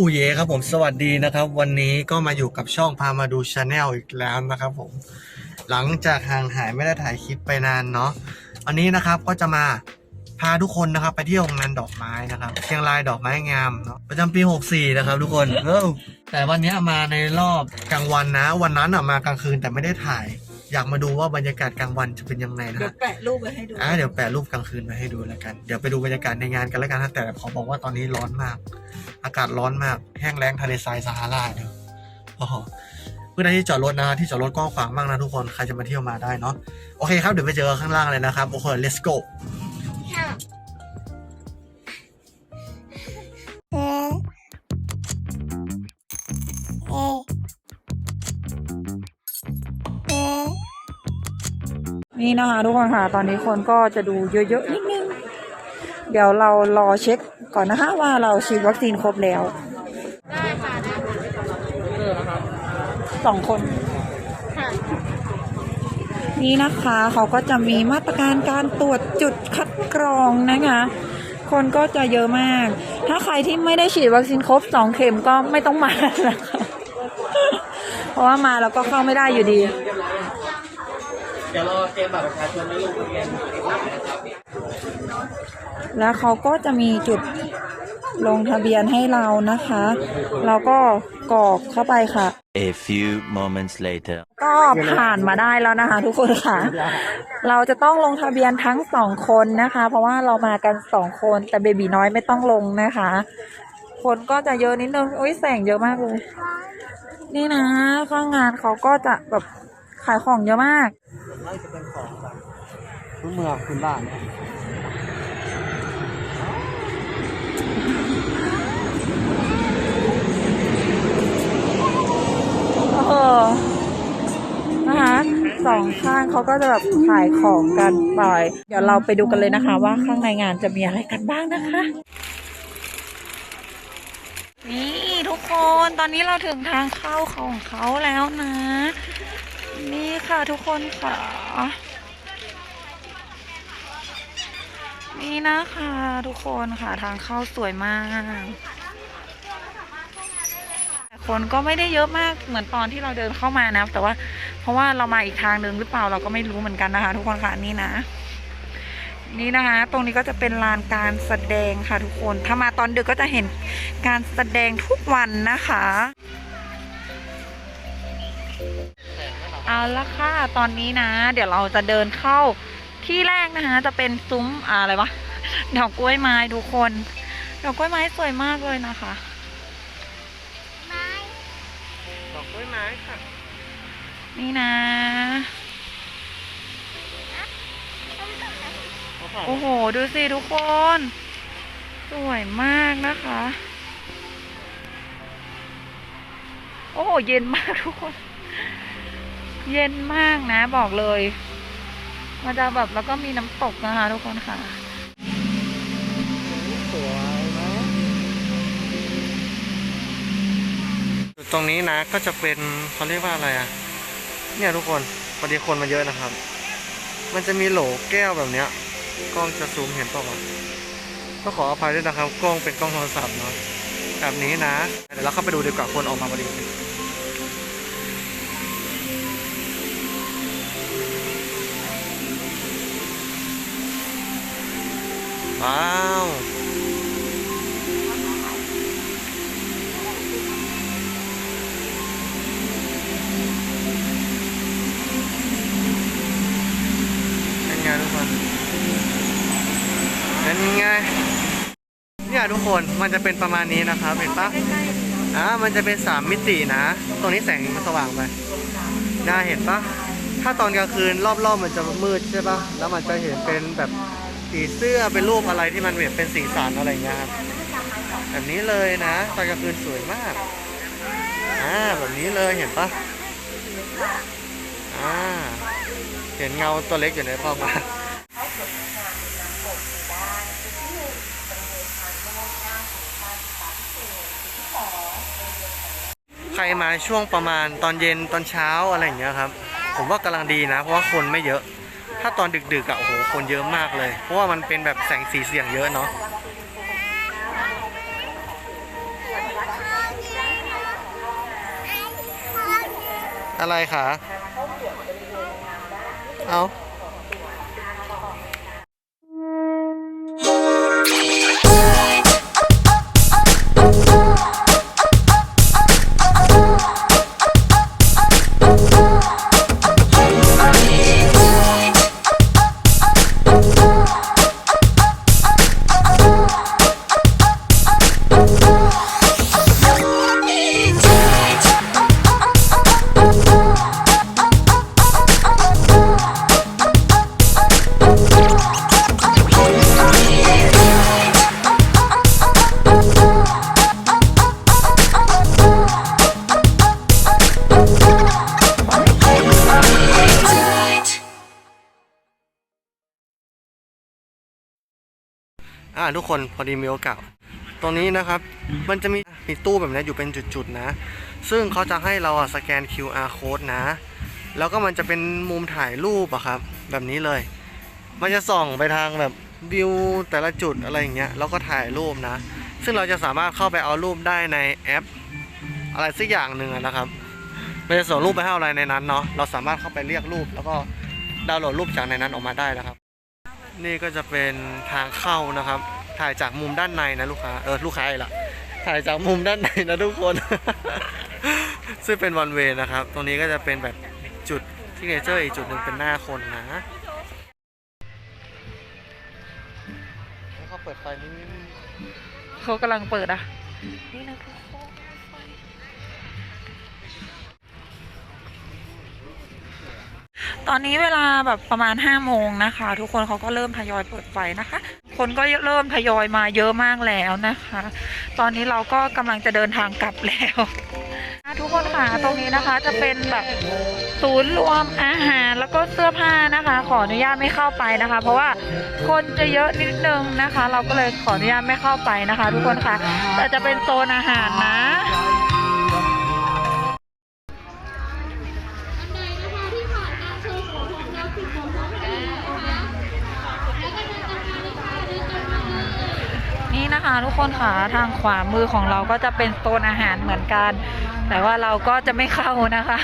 ปู่เยครับผมสวัสดีนะครับ วันนี้ก็มาอยู่กับช่องพามาดูชาแนลอีกแล้วนะครับผม หลังจากห่างหายไม่ได้ถ่ายคลิปไปนานเนาะวันนี้นะครับก็จะมาพาทุกคนนะครับ ไปเที่ยวงานดอกไม้นะครับเชียงรายดอกไม้งามเนาะประจำปี 64 นะครับ ทุกคนเออแต่วันนี้มาในรอบกลางวันนะ วันนั้นอะมากลางคืนแต่ไม่ได้ถ่าย อยากมาดูว่าบรรยากาศกลางวันจะเป็นยังไงนะเดี๋ยวฮะแปะรูปไว้ให้ดู อ่าเดี๋ยวแปะรูปกลางคืนมาให้ดูแล้วกัน เดี๋ยวไปดูบรรยากาศในงานกันแล้วกันนะแต่ขอบอกว่าตอนนี้ร้อนมาก อากาศร้อนมาก แห้งแล้งทะเลทรายซาฮาราเด้อโอ้โหเพื่อที่จอดรถนะที่จอดรถกว้างขวางมากนะทุกคนใครจะมาเที่ยวมาได้เนาะโอเคครับเดี๋ยวไปเจอกันข้างล่างเลยนะครับโอเค let's go นี่นะคะทุกคนค่ะ ตอนนี้คนก็จะดูเยอะๆนิดนึง เดี๋ยวเรารอเช็คก่อนนะคะว่าเราฉีดวัคซีนครบแล้วสองคน นี่นะคะเขาก็จะมีมาตรการการตรวจจุดคัดกรองนะคะ คนก็จะเยอะมาก ถ้าใครที่ไม่ได้ฉีดวัคซีนครบสองเข็มก็ไม่ต้องมานะคะเพราะว่ามาแล้วก็เข้าไม่ได้อยู่ดี เดี๋ยวรอเตรียมบัตรประชาชนแล้วลงทะเบียนแล้วเขาก็จะมีจุดลงทะเบียนให้เรานะคะ เราก็กรอกเข้าไปค่ะ A few moments later. ก็ผ่านมาได้แล้วนะคะ ทุกคนค่ะ เราจะต้องลงทะเบียนทั้งสองคนนะคะ เพราะว่าเรามากันสองคนแต่เบบีน้อยไม่ต้องลงนะคะ คนก็จะเยอะนิดนึงอุ้ยแสงเยอะมากเลย นี่นะข้างงานเขาก็จะแบบขายของเยอะมาก น่าจะเป็นของแบบพื้นเมืองพื้นบ้านเออนะคะสองข้างเขาก็จะแบบขายของกันไปเดี๋ยวเราไปดูกันเลยนะคะ ว่าข้างในงานจะมีอะไรกันบ้างนะคะ นี่ทุกคนตอนนี้เราถึงทางเข้าของเขาแล้วนะ นี่ค่ะทุกคนค่ะ นี่นะคะทุกคนค่ะทางเข้าสวยมาก คนก็ไม่ได้เยอะมากเหมือนตอนที่เราเดินเข้ามานะ แต่ว่าเพราะว่าเรามาอีกทางหนึ่งหรือเปล่าเราก็ไม่รู้เหมือนกันนะคะ ทุกคนค่ะนี่นะนี่นะคะ ตรงนี้ก็จะเป็นลานการแสดงค่ะทุกคน ถ้ามาตอนดึกก็จะเห็นการแสดงทุกวันนะคะ เอาละค่ะตอนนี้นะ เดี๋ยวเราจะเดินเข้าที่แรกนะคะ จะเป็นซุ้มอะอะไรวะดอกกล้วยไม้ทุกคนดอกกล้วยไม้สวยมากเลยนะคะดอกกล้วยไม้ค่ะ นี่นะโอ้โห ดูสิทุกคน สวยมากนะคะ โอ้โห เย็นมากทุกคน เย็นมากนะบอกเลย มันจะแบบแล้วก็มีน้ำตกนะคะทุกคนค่ะสวยนะจุดตรงนี้นะก็จะเป็นเขาเรียกว่าอะไรอะเนี่ยทุกคนพอดีคนมาเยอะนะครับ มันจะมีโหลแก้วแบบเนี้ยกล้องจะซูมเห็นเปล่าวะก็ขออภัยด้วยนะครับ กล้องเป็นกล้องโทรศัพท์เนาะแบบนี้นะ เดี๋ยวเราเข้าไปดูดีกว่าคนออกมาพอดี ว้าว เป็นไงทุกคน เป็นไง เนี่ยทุกคน มันจะเป็นประมาณนี้นะครับ เห็นปะอ่ามันจะเป็นสามมิตินะ ตรงนี้แสงมันสว่างไปน่าเห็นปะถ้าตอนกลางคืนรอบๆมันจะมืดใช่ปะแล้วมันจะเห็นเป็นแบบ สีเสื้อเป็นรูปอะไรที่มันแบบเป็นสีสันอะไรเงี้ยครับแบบนี้เลยนะตอนกลางคืนสวยมากอ่าแบบนี้เลยเห็นปะอ่าเห็นเงาตัวเล็กอยู่ในกล้องมาใครมาช่วงประมาณตอนเย็นตอนเช้าอะไรอย่างเงี้ยครับ ผมว่ากำลังดีนะ เพราะว่าคนไม่เยอะ ถ้าตอนดึกๆอะโอ้โหคนเยอะมากเลย เพราะว่ามันเป็นแบบแสงสีเสียงเยอะเนาะอะไรคะเอา อ่าทุกคนพอดีมีโอกาสตรงนี้นะครับ มันจะมีมีตู้แบบนี้อยู่เป็นจุดๆนะ ซึ่งเขาจะให้เราอะสแกน QR code นะ แล้วก็มันจะเป็นมุมถ่ายรูปอะครับ แบบนี้เลย มันจะส่องไปทางแบบวิวแต่ละจุดอะไรอย่างเงี้ย แล้วก็ถ่ายรูปนะ ซึ่งเราจะสามารถเข้าไปเอารูปได้ในแอป อะไรสักอย่างหนึ่งอะนะครับ มันจะส่งรูปไปให้อะไรในนั้นเนาะ เราสามารถเข้าไปเรียกรูป แล้วก็ดาวน์โหลดรูปจากในนั้นออกมาได้นะครับ นี่ก็จะเป็นทางเข้านะครับ ถ่ายจากมุมด้านในนะลูกค้า เออลูกค้าอีกละถ่ายจากมุมด้านในนะทุกคน ซึ่งเป็นวันเวนะครับ ตรงนี้ก็จะเป็นแบบจุดที่เนเจอร์อีกจุดหนึ่งเป็นหน้าคนนะแล้วเขาเปิดไฟนี่เขากำลังเปิดอะ นี่นะทุกคน ตอนนี้เวลาแบบประมาณ5โมงนะคะ ทุกคนเขาก็เริ่มทยอยเปิดไฟนะคะ คนก็เริ่มทยอยมาเยอะมากแล้วนะคะ ตอนนี้เราก็กำลังจะเดินทางกลับแล้วทุกคนค่ะตรงนี้นะคะจะเป็นแบบศูนย์รวมอาหารแล้วก็เสื้อผ้านะคะ ขออนุญาตไม่เข้าไปนะคะ เพราะว่าคนจะเยอะนิดนึงนะคะ เราก็เลยขออนุญาตไม่เข้าไปนะคะ ทุกคนค่ะแต่จะเป็นโซนอาหารนะ ทุกคนค่ะทางขวามือของเราก็จะเป็นโซนอาหารเหมือนกัน แต่ว่าเราก็จะไม่เข้านะคะ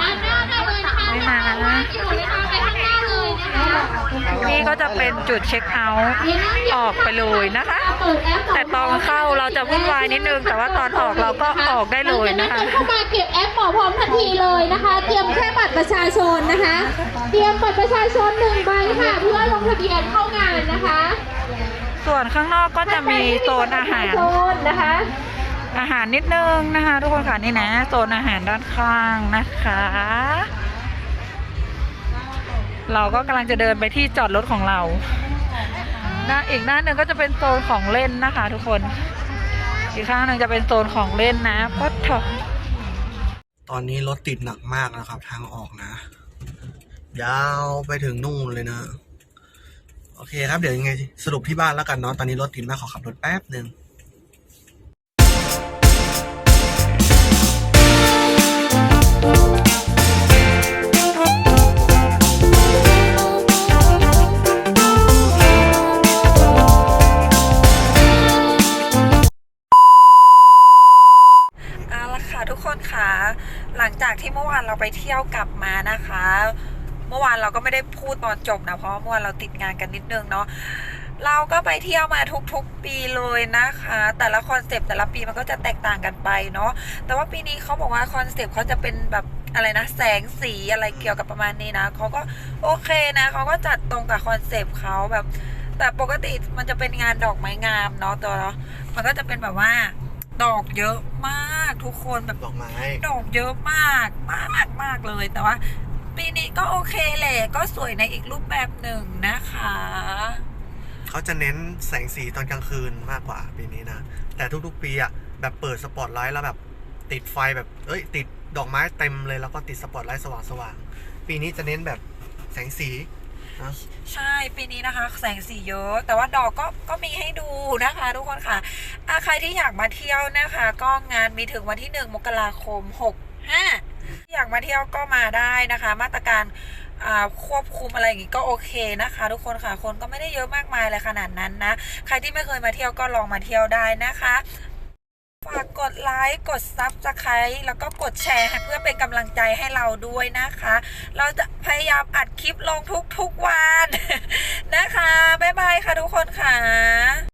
ด้านหน้าได้เลยนะคะไม่มาว่างอยู่นะคะไปข้างหน้าเลยนะคะนี่ก็จะเป็นจุดเช็คเอาท์ออกไปเลยนะคะเปิดแอปแต่ตอนเข้าเราจะวุ่นวายนิดนึง แต่ว่าตอนออกเราก็ออกได้เลยนะคะหลังจากนั้นเดินเข้ามาเก็บแอปหมอพร้อมทันทีเลยนะคะ เตรียมแค่บัตรประชาชนนะคะ เตรียมบัตรประชาชนหนึ่งใบค่ะ เพื่อลงทะเบียนเข้างานนะคะ ส่วนข้างนอกก็จะมีโซนอาหาร โซนนะคะ อาหารนิดนึงนะคะ ทุกคนค่ะนี่นะโซนอาหารด้านข้างนะคะ เราก็กำลังจะเดินไปที่จอดรถของเราหน้าอีกด้านหนึ่งก็จะเป็นโซนของเล่นนะคะ ทุกคน อีกข้างหนึ่งจะเป็นโซนของเล่นนะก็ถอตอนนี้รถติดหนักมากนะครับ ทางออกนะ ยาวไปถึงนู่นเลยนะ โอเคครับ เดี๋ยวยังไงสรุปที่บ้านแล้วกันเนาะตอนนี้รถติดมากขอขับรถแป๊บหนึ่งานเราก็ไม่ได้พูดตอนจบนะ เพราะว่าเมื่อวานเราติดงานกันนิดนึงเนาะเราก็ไปเที่ยวมาทุกๆปีเลยนะคะ แต่ละคอนเซปต์แต่ละปีมันก็จะแตกต่างกันไปเนาะแต่ว่าปีนี้เขาบอกว่าคอนเซปต์เขาจะเป็นแบบอะไรนะแสงสีอะไรเกี่ยวกับประมาณนี้นะเขาก็โอเคนะเขาก็จัดตรงกับคอนเซปต์เขาแบบ แต่ปกติมันจะเป็นงานดอกไม้งามเนาะตัวมันก็จะเป็นแบบว่าดอกเยอะมากทุกคนแบบดอกไม้ดอกเยอะมากมากมากเลยแต่ว่า ปีนี้ก็โอเคแหละ ก็สวยในอีกรูปแบบหนึ่งนะคะ เขาจะเน้นแสงสีตอนกลางคืนมากกว่าปีนี้นะ แต่ทุกๆปีอะแบบเปิดสปอตไลท์แล้วแบบ ติดไฟแบบ เอ้ย ติดดอกไม้เต็มเลยแล้วก็ติดสปอตไลท์สว่างๆ ปีนี้จะเน้นแบบแสงสีนะใช่ปีนี้นะคะ แสงสีเยอะ แต่ว่าดอกก็ก็มีให้ดูนะคะ ทุกคนค่ะอะใครที่อยากมาเที่ยวนะคะ ก็งานมีถึงวันที่หนึ่งมกราคมหกห้า อยากมาเที่ยวก็มาได้นะคะ มาตรการควบคุมอะไรอย่างนี้ก็โอเคนะคะ ทุกคนค่ะคนก็ไม่ได้เยอะมากมายเลยขนาดนั้นนะ ใครที่ไม่เคยมาเที่ยวก็ลองมาเที่ยวได้นะคะฝากกดไลค์กดซับสไครต์แล้วก็กดแชร์เพื่อเป็นกำลังใจให้เราด้วยนะคะ เราจะพยายามอัดคลิปลงทุกๆวันนะคะ บ๊ายบายค่ะทุกคนค่ะ